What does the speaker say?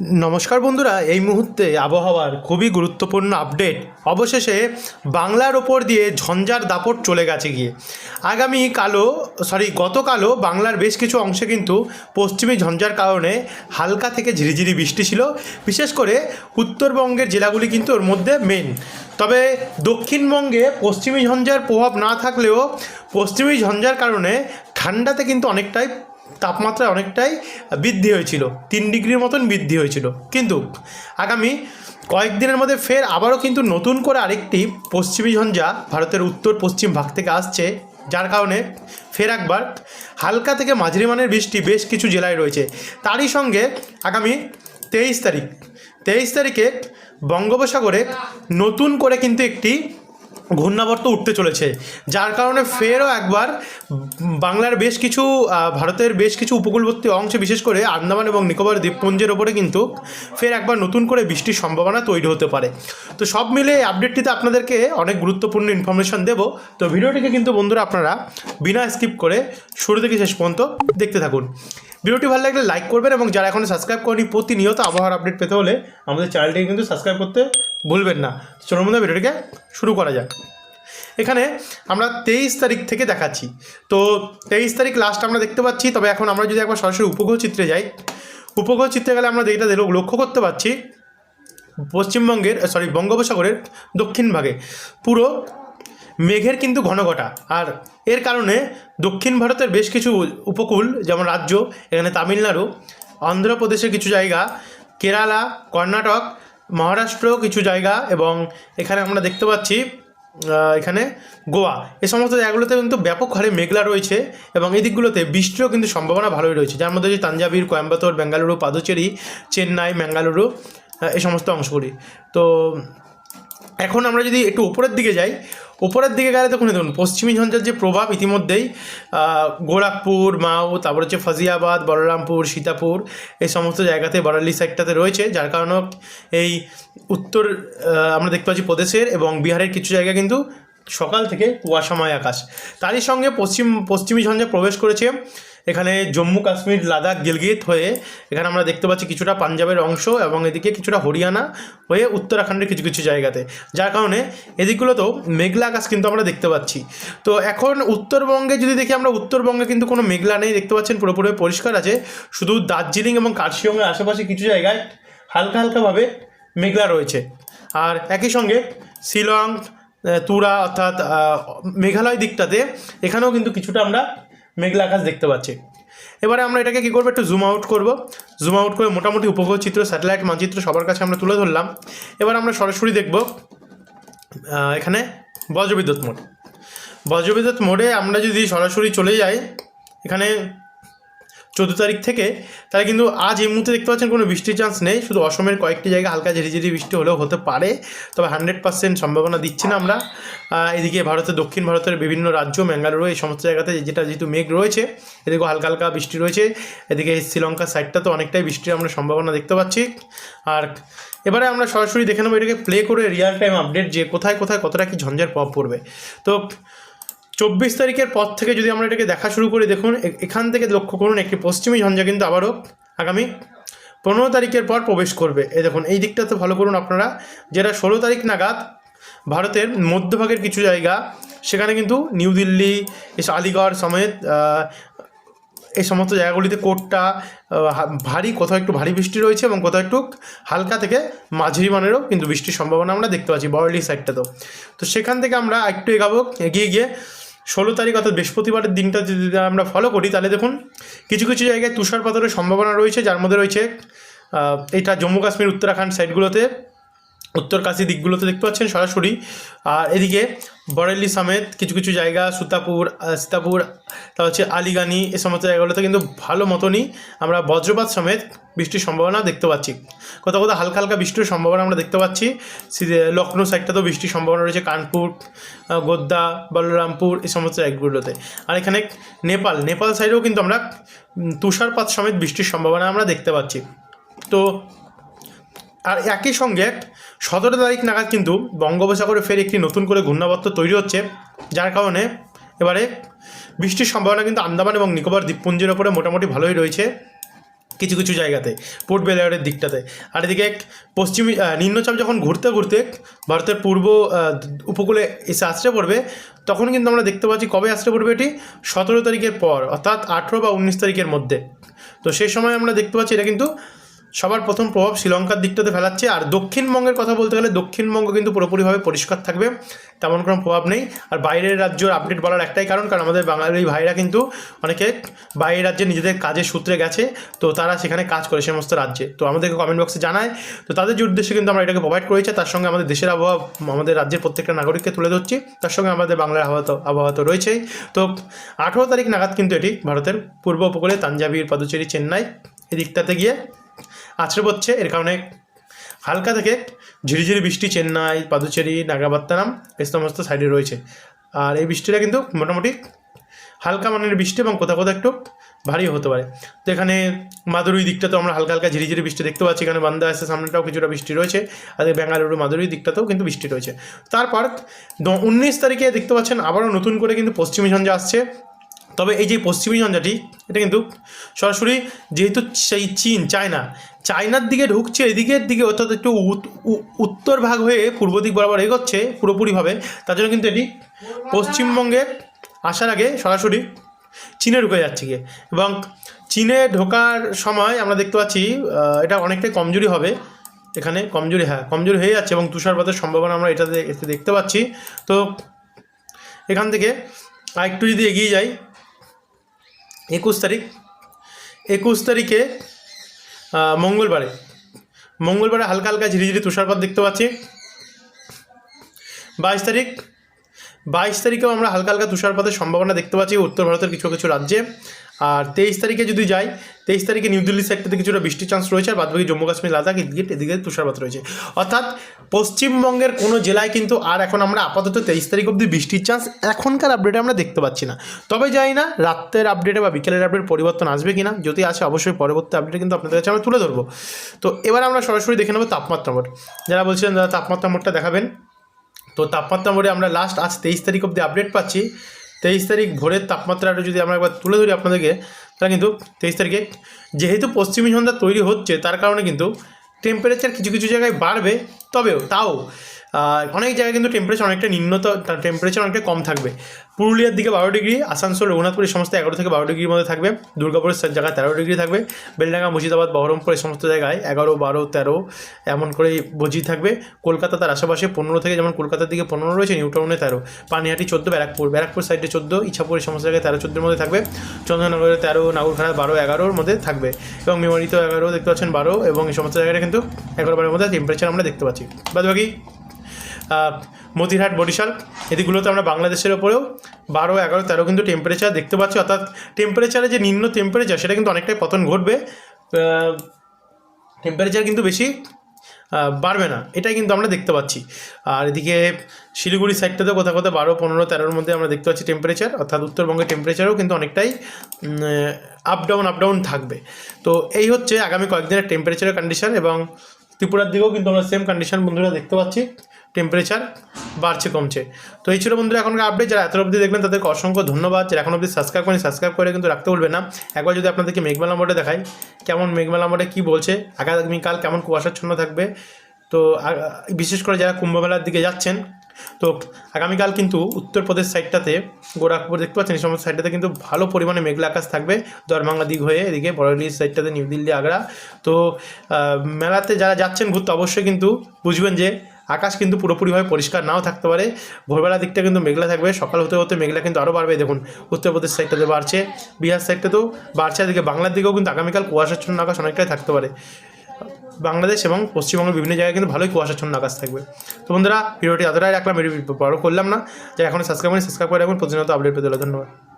নমস্কার বন্ধুরা, এই মুহূর্তে আবহাওয়ার খুবই গুরুত্বপূর্ণ আপডেট অবশেষে বাংলার ওপর দিয়ে ঝঞ্ঝার দাপট চলে গেছে গিয়ে। আগামী কালো সরি গতকালও বাংলার বেশ কিছু অংশে কিন্তু পশ্চিমী ঝঞ্ঝার কারণে হালকা থেকে ঝিরিঝিরি বৃষ্টি ছিল। বিশেষ করে উত্তরবঙ্গের জেলাগুলি কিন্তু ওর মধ্যে মেন তবে দক্ষিণবঙ্গে পশ্চিমী ঝঞ্ঝার প্রভাব না থাকলেও পশ্চিমী ঝঞ্ঝার কারণে ঠান্ডাতে কিন্তু অনেকটাই তাপমাত্রা অনেকটাই বৃদ্ধি হয়েছিল। তিন ডিগ্রির মতন বৃদ্ধি হয়েছিল। কিন্তু আগামী কয়েকদিনের মধ্যে ফের আবারও কিন্তু নতুন করে আরেকটি পশ্চিমী ঝঞ্ঝা ভারতের উত্তর পশ্চিম ভাগ থেকে আসছে। যার কারণে ফের একবার হালকা থেকে মাঝারি মানের বৃষ্টি বেশ কিছু জেলায় রয়েছে। তারই সঙ্গে আগামী তেইশ তারিখ, তেইশ তারিখে বঙ্গোপসাগরে নতুন করে কিন্তু একটি ঘূর্ণাবর্ত উঠতে চলেছে। যার কারণে ফেরও একবার বাংলার বেশ কিছু ভারতের বেশ কিছু উপকূলবর্তী অংশে, বিশেষ করে আন্দামান এবং নিকোবর দ্বীপপুঞ্জের ওপরে কিন্তু ফের একবার নতুন করে বৃষ্টির সম্ভাবনা তৈরি হতে পারে। তো সব মিলে এই আপডেটটিতে আপনাদেরকে অনেক গুরুত্বপূর্ণ ইনফরমেশন দেব। তো ভিডিওটিকে কিন্তু বন্ধুরা আপনারা বিনা স্কিপ করে শুরু থেকে শেষ পর্যন্ত দেখতে থাকুন। ভিডিওটি ভালো লাগলে লাইক করবেন এবং যারা এখনও সাবস্ক্রাইব করেনি, প্রতিনিয়ত আবহাওয়ার আপডেট পেতে হলে আমাদের চ্যানেলটিকে কিন্তু সাবস্ক্রাইব করতে ভুলবেন না। চলুন বন্ধুরা ভিডিওটিকে শুরু করা যাক। এখানে আমরা তেইশ তারিখ থেকে দেখাচ্ছি। তো তেইশ তারিখ লাস্ট আমরা দেখতে পাচ্ছি, তবে এখন আমরা যদি একবার সরাসরি উপগ্রহ চিত্রে যাই, উপগ্রহ চিত্রে গেলে আমরা যেটা লক্ষ্য করতে পারছি পশ্চিমবঙ্গের সরি বঙ্গোপসাগরের দক্ষিণ ভাগে। পুরো মেঘের কিন্তু ঘন ঘটা আর এর কারণে দক্ষিণ ভারতের বেশ কিছু উপকূল, যেমন রাজ্য, এখানে তামিলনাড়ু, অন্ধ্রপ্রদেশের কিছু জায়গা, কেরালা, কর্ণাটক মহারাষ্ট্র কিছু জায়গা এবং এখানে আমরা দেখতে পাচ্ছি এখানে গোয়া। এ সমস্ত জায়গাগুলোতে কিন্তু ব্যাপক হারে মেঘলা রয়েছে এবং এই দিকগুলোতে বৃষ্টিরও কিন্তু সম্ভাবনা ভালোই রয়েছে। যার মধ্যে হচ্ছে তাঞ্জাবির কোয়েম্বাতোর বেঙ্গালুরু, পাদুচেরি, চেন্নাই, ম্যাঙ্গালুরু এ সমস্ত অংশগুলি। তো এখন আমরা যদি একটু উপরের দিকে যাই, উপরের দিকে গেলে দেখুন দেখুন, পশ্চিমী ঝঞ্ঝার যে প্রভাব ইতিমধ্যেই গোরখপুর, মাও, তারপর হচ্ছে ফাজিয়াবাদ বলরামপুর, সীতাপুর, এই সমস্ত জায়গাতে, বরালি সাইডটাতে রয়েছে, যার কারণে এই উত্তর আমরা দেখতে পাচ্ছি প্রদেশের এবং বিহারের কিছু জায়গা কিন্তু সকাল থেকে কুয়াশাময় আকাশ। তারই সঙ্গে পশ্চিম, পশ্চিমী ঝঞ্ঝা প্রবেশ করেছে। এখানে জম্মু কাশ্মীর, লাদাখ, গিলগিত হয়ে এখানে আমরা দেখতে পাচ্ছি কিছুটা পাঞ্জাবের অংশ এবং এদিকে কিছুটা হরিয়ানা হয়ে উত্তরাখণ্ডের কিছু কিছু জায়গাতে। যার কারণে এদিকগুলোতেও মেঘলা আকাশ কিন্তু আমরা দেখতে পাচ্ছি। তো এখন উত্তরবঙ্গে যদি দেখি আমরা, উত্তরবঙ্গে কিন্তু কোনো মেঘলা নেই, দেখতে পাচ্ছেন পুরোপুরি পরিষ্কার আছে। শুধু দার্জিলিং এবং কার্শিয়ংয়ের আশেপাশে কিছু জায়গায় হালকা হালকাভাবে মেঘলা রয়েছে। আর একই সঙ্গে শিলং তুরা অর্থাৎ মেঘালয় দিকটাতে এখানেও কিন্তু কিছুটা আমরা মেঘলা আকাশ দেখতে পাচ্ছি। এবারে আমরা এটাকে কী করব, একটু জুম আউট করব। জুম আউট করে মোটামুটি উপগ্রহ চিত্র স্যাটেলাইট মানচিত্র সবার কাছে আমরা তুলে ধরলাম। এবার আমরা সরাসরি দেখব এখানে বজ্রবিদ্যুৎ মোড। বজ্রবিদ্যুৎ মোডে আমরা যদি সরাসরি চলে যাই, এখানে চোদ্দ তারিখ থেকে, তাহলে কিন্তু আজ এই মুহূর্তে দেখতে পাচ্ছেন কোনো বৃষ্টির চান্স নেই। শুধু অসমের কয়েকটি জায়গায় হালকা ঝিরিঝিরি বৃষ্টি হলেও হতে পারে, তবে হান্ড্রেড পার্সেন্ট সম্ভাবনা দিচ্ছি না আমরা। এদিকে ভারতের দক্ষিণ ভারতের বিভিন্ন রাজ্য, ম্যাঙ্গালুরু, এই সমস্ত জায়গাতে যেটা যেহেতু মেঘ রয়েছে, এদিকেও হালকা হালকা বৃষ্টি রয়েছে। এদিকে শ্রীলঙ্কার সাইডটা তো অনেকটাই বৃষ্টির আমরা সম্ভাবনা দেখতে পাচ্ছি। আর এবারে আমরা সরাসরি দেখে নেব এটাকে প্লে করে রিয়াল টাইম আপডেট যে কোথায় কোথায় কতটা কি ঝঞ্ঝার প্রভাব পড়বে। তো চব্বিশ তারিখের পর থেকে যদি আমরা এটাকে দেখা শুরু করি, দেখুন, এ- এখান থেকে লক্ষ্য করুন, একটি পশ্চিমী ঝঞ্ঝা কিন্তু আবারও আগামী পনেরো তারিখের পর প্রবেশ করবে। এই দেখুন, এই দিকটা তো ভালো করুন আপনারা। যেটা ষোলো তারিখ নাগাদ ভারতের মধ্যভাগের কিছু জায়গা, সেখানে কিন্তু নিউ দিল্লি আলিগড় সমেত এই সমস্ত জায়গাগুলিতে কোটটা ভারী, কোথাও একটু ভারী বৃষ্টি রয়েছে এবং কোথাও একটু হালকা থেকে মাঝারি মানেরও কিন্তু বৃষ্টির সম্ভাবনা আমরা দেখতে পাচ্ছি বরেলি সাইডটাতেও তো সেখান থেকে আমরা একটু এগাবো, এগিয়ে গিয়ে ষোলো তারিখ অর্থাৎ বৃহস্পতিবারের দিনটা যদি আমরা ফলো করি, তাহলে দেখুন কিছু কিছু জায়গায় তুষারপাতের সম্ভাবনা রয়েছে, যার মধ্যে রয়েছে এটা জম্মু কাশ্মীর, উত্তরাখণ্ড সাইডগুলোতে উত্তরকাশী দিকগুলোতে দেখতে পাচ্ছেন সরাসরি। আর এদিকে বরেলি সমেত কিছু কিছু জায়গা, সুতাপুর সীতাপুর তা হচ্ছে আলিগানি, এ সমস্ত জায়গাগুলোতে কিন্তু ভালো মতনই আমরা বজ্রপাত সমেত বৃষ্টির সম্ভাবনা দেখতে পাচ্ছি। কোথাও কোথাও হালকা হালকা বৃষ্টির সম্ভাবনা আমরা দেখতে পাচ্ছি। লখনৌ সাইডটাতেও বৃষ্টির সম্ভাবনা রয়েছে। কানপুর গোদ্দা বলরামপুর এই সমস্ত জায়গাগুলোতে আর এখানে নেপাল নেপাল সাইডেও কিন্তু আমরা তুষারপাত সমেত বৃষ্টির সম্ভাবনা আমরা দেখতে পাচ্ছি। তো আর একই সঙ্গে সতেরো তারিখ নাগাদ কিন্তু বঙ্গোপসাগরে ফের একটি নতুন করে ঘূর্ণাবর্ত তৈরি হচ্ছে, যার কারণে এবারে বৃষ্টির সম্ভাবনা কিন্তু আন্দামান এবং নিকোবর দ্বীপপুঞ্জের ওপরে মোটামুটি ভালোই রয়েছে কিছু কিছু জায়গাতে, পোর্ট বেলারের দিকটাতে। আর এদিকে পশ্চিমী নিম্নচাপ যখন ঘুরতে ঘুরতে ভারতের পূর্ব উপকূলে এসে আছড়ে পড়বে, তখন কিন্তু আমরা দেখতে পাচ্ছি কবে আছড়ে পড়বে এটি? সতেরো তারিখের পর, অর্থাৎ আঠেরো বা উনিশ তারিখের মধ্যে। তো সেই সময় আমরা দেখতে পাচ্ছি এটা কিন্তু সবার প্রথম প্রভাব শ্রীলঙ্কার দিকটাতে ফেলাচ্ছে, আর দক্ষিণবঙ্গের কথা বলতে গেলে দক্ষিণবঙ্গ কিন্তু পুরোপুরিভাবে পরিষ্কার থাকবে, তেমন কোনো প্রভাব নেই। আর বাইরের রাজ্যের আপডেট বলার একটাই কারণ কারণ আমাদের বাঙালি ভাইরা কিন্তু অনেকে বাইরের রাজ্যে নিজেদের কাজের সূত্রে গেছে, তো তারা সেখানে কাজ করে সমস্ত রাজ্যে। তো আমাদেরকে কমেন্ট বক্সে জানায়। তো তাদের যে উদ্দেশ্যে কিন্তু আমরা এটাকে প্রোভাইড করেছি, তার সঙ্গে আমাদের দেশের আবহাওয়া, আমাদের রাজ্যের প্রত্যেকটা নাগরিককে তুলে ধরছি। তার সঙ্গে আমাদের বাংলার আবহাওয়া তো আবহাওয়া তো রয়েছেই তো আঠেরো তারিখ নাগাদ কিন্তু এটি ভারতের পূর্ব উপকূলে তাঞ্জাবির পাদুচেরি, চেন্নাই এই দিকটাতে গিয়ে আছড়ে পড়ছে। এর কারণে হালকা থেকে ঝিরিঝিরি বৃষ্টি, চেন্নাই, পাদুচেরি নাগাবাত্তানাম এই সমস্ত সাইডে রয়েছে। আর এই বৃষ্টিটা কিন্তু মোটামুটি হালকা মানের বৃষ্টি এবং কোথাও কোথাও একটু ভারী হতে পারে। তো এখানে মাদুরি তো আমরা হালকা হালকা ঝিরিঝিরি বৃষ্টি দেখতে পাচ্ছি। এখানে বান্দা আসছে সামনেটাও কিছুটা বৃষ্টি রয়েছে। আর বেঙ্গালুরু মাদুরি দিকটাতেও কিন্তু বৃষ্টি রয়েছে। তারপর উনিশ তারিখে দেখতে পাচ্ছেন আবারও নতুন করে কিন্তু পশ্চিমী ঝঞ্ঝা আসছে। তবে এই যে পশ্চিমী ঝঞ্ঝাটি এটা কিন্তু সরাসরি যেহেতু সেই চীন, চায়না, চায়নার দিকে ঢুকছে, এদিকের দিকে অর্থাৎ একটু উত্তর ভাগ হয়ে পূর্ব দিক বরাবর এগোচ্ছে পুরোপুরিভাবে, তার জন্য কিন্তু এটি পশ্চিমবঙ্গে আসার আগে সরাসরি চীনে ঢুকে যাচ্ছে গিয়ে। এবং চীনে ঢোকার সময় আমরা দেখতে পাচ্ছি এটা অনেকটাই কমজোরি হবে। এখানে কমজোরি হ্যাঁ কমজোরি হয়ে যাচ্ছে এবং তুষারপাতের সম্ভাবনা আমরা এটাতে দেখতে পাচ্ছি। তো এখান থেকে আরেকটু যদি এগিয়ে যাই একুশ তারিখ। একুশ তারিখে মঙ্গলবারে। মঙ্গলবারে হালকা হালকা ঝিরিঝিরি তুষারপাত দেখতে পাচ্ছি। বাইশ তারিখ বাইশ তারিখেও আমরা হালকা হালকা তুষারপাতের সম্ভাবনা দেখতে পাচ্ছি উত্তর ভারতের কিছু কিছু রাজ্যে। আর তেইশ তারিখে যদি যাই, তেইশ তারিখে নিউ দিল্লি সাইডটাতে কিছুটা বৃষ্টির চান্স রয়েছে আর বাদবাকি জম্মু কাশ্মীর, লাদাখ এদিকে এদিকে তুষারপাত রয়েছে। অর্থাৎ পশ্চিমবঙ্গের কোনো জেলায় কিন্তু আর এখন আমরা আপাতত তেইশ তারিখ অবধি বৃষ্টির চান্স এখনকার আপডেটে আমরা দেখতে পাচ্ছি না। তবে যাই না, রাতের আপডেটে বা বিকেলের আপডেট পরিবর্তন আসবে কি না যদি আসে অবশ্যই পরবর্তী আপডেটে কিন্তু আপনাদের কাছে আমরা তুলে ধরবো। তো এবার আমরা সরাসরি দেখে নেব তাপমাত্রা মোট যারা বলছিলেন দাদা তাপমাত্রা মোটটা দেখাবেন। তো তাপমাত্রা মোড়ে আমরা লাস্ট আজ তেইশ তারিখ অবধি আপডেট পাচ্ছি। তেইশ তারিখ ভোরের তাপমাত্রাটা যদি আমরা একবার তুলে ধরি আপনাদেরকে, তাহলে কিন্তু তেইশ তারিখে যেহেতু পশ্চিমী সন্ধ্যা তৈরি হচ্ছে, তার কারণে কিন্তু টেম্পারেচার কিছু কিছু জায়গায় বাড়বে। তবেও তাও অনেক জায়গায় কিন্তু টেম্পারেচার অনেকটা নিম্নত টেম্পারেচার অনেকটা কম থাকবে। পুরুলিয়ার দিকে বারো ডিগ্রি, আসানসোল, রঘুনাথপুর এই সমস্ত এগারো থেকে বারো ডিগ্রির মধ্যে থাকবে। দুর্গাপুরের জায়গায় তেরো ডিগ্রি থাকবে। বেলডাঙ্গা, মুর্শিদাবাদ, বহরমপুর সমস্ত জায়গায় এগারো, বারো, তেরো এমন করে বজি থাকবে। কলকাতা তার আশেপাশে পনেরো থেকে যেমন কলকাতার দিকে পনেরো রয়েছে, নিউটাউনে তেরো। পানিহাটি চোদ্দ, ব্যারাকপুর ব্যারাকপুর সাইডে চোদ্দ ইচ্ছাপুর সমস্ত জায়গায় তেরো, চোদ্দোর মধ্যে থাকবে। চন্দ্রনগরে তেরো, নাগরখানা বারো, এগারোর মধ্যে থাকবে। এবং মেমোরিতেও এগারো দেখতে পাচ্ছেন বারো এবং এই সমস্ত জায়গায় কিন্তু এগারো বারের মধ্যে টেম্পারেচার আমরা দেখতে পাচ্ছি। বাদ বাকি মতিরহাট, বরিশাল। এদিকগুলোতে আমরা বাংলাদেশের ওপরেও বারো, এগারো, তেরো কিন্তু টেম্পারেচার দেখতে পাচ্ছি। অর্থাৎ টেম্পারেচারে যে নিম্ন টেম্পারেচার সেটা কিন্তু অনেকটাই পতন ঘটবে। টেম্পারেচার কিন্তু বেশি বাড়বে না। এটাই কিন্তু আমরা দেখতে পাচ্ছি। আর এদিকে শিলিগুড়ি সাইডটাতে কোথাও কোথাও বারো, পনেরো, তেরোর মধ্যে আমরা দেখতে পাচ্ছি টেম্পারেচার অর্থাৎ উত্তরবঙ্গের টেম্পারেচারও কিন্তু অনেকটাই আপ ডাউন থাকবে। তো এই হচ্ছে আগামী কয়েকদিনের টেম্পারেচারের কন্ডিশন এবং ত্রিপুরার দিকেও কিন্তু আমরা সেম কন্ডিশন বন্ধুরা দেখতে পাচ্ছি। টেম্পারেচার বাড়ছে, কমছে। তো এই ছিল বন্ধুরা এখনকার আপডেট যারা এত অবধি দেখবেন তাদেরকে অসংখ্য ধন্যবাদ। যারা এখন অবধি সাবস্ক্রাইব করেন সাবস্ক্রাইব করে কিন্তু রাখতে বলবেন না। একবার যদি আপনাদেরকে মেঘমেলা মোডে দেখাই, কেমন মেঘমেলা মোডে কী বলছে, আগামীকাল কেমন কুয়াশাচ্ছন্ন থাকবে। তো বিশেষ করে যারা কুম্ভমেলার দিকে যাচ্ছেন তো আগামীকাল কিন্তু উত্তরপ্রদেশ সাইডটাতে, গোরাখপুর দেখতে পাচ্ছেন, এই সমস্ত সাইডটাতে কিন্তু ভালো পরিমাণে মেঘলা আকাশ থাকবে দরভাঙ্গা দিক হয়ে এদিকে বড়লি সাইডটাতে নিউ দিল্লি, আগ্রা। তো মেলাতে যারা যাচ্ছেন ঘুরতে অবশ্যই কিন্তু বুঝবেন যে আকাশ কিন্তু পুরোপুরিভাবে পরিষ্কার নাও থাকতে পারে। ভোরবেলা দিকটা কিন্তু মেঘলা থাকবে, সকাল হতে হতে মেঘলা কিন্তু আরও বাড়বে। দেখুন, উত্তরপ্রদেশ সাইডটাতে বাড়ছে, বিহার সাইডটাতেও বাড়ছে। এদিকে বাংলার দিকেও কিন্তু আগামীকাল কুয়াশাচ্ছন্ন আকাশ অনেকটাই থাকতে পারে। বাংলাদেশ এবং পশ্চিমবঙ্গের বিভিন্ন জায়গায় কিন্তু ভালোই কুয়াশাচ্ছন্ন আকাশ থাকবে। তো বন্ধুরা, ভিডিওটি এতটাই রাখলাম ভিডিও বড় করলাম না। যারা এখন সাবস্ক্রাইব করে সাবস্ক্রাইব করে রাখুন। প্রতিনিয়ত আপডেট পেতে ধন্যবাদ।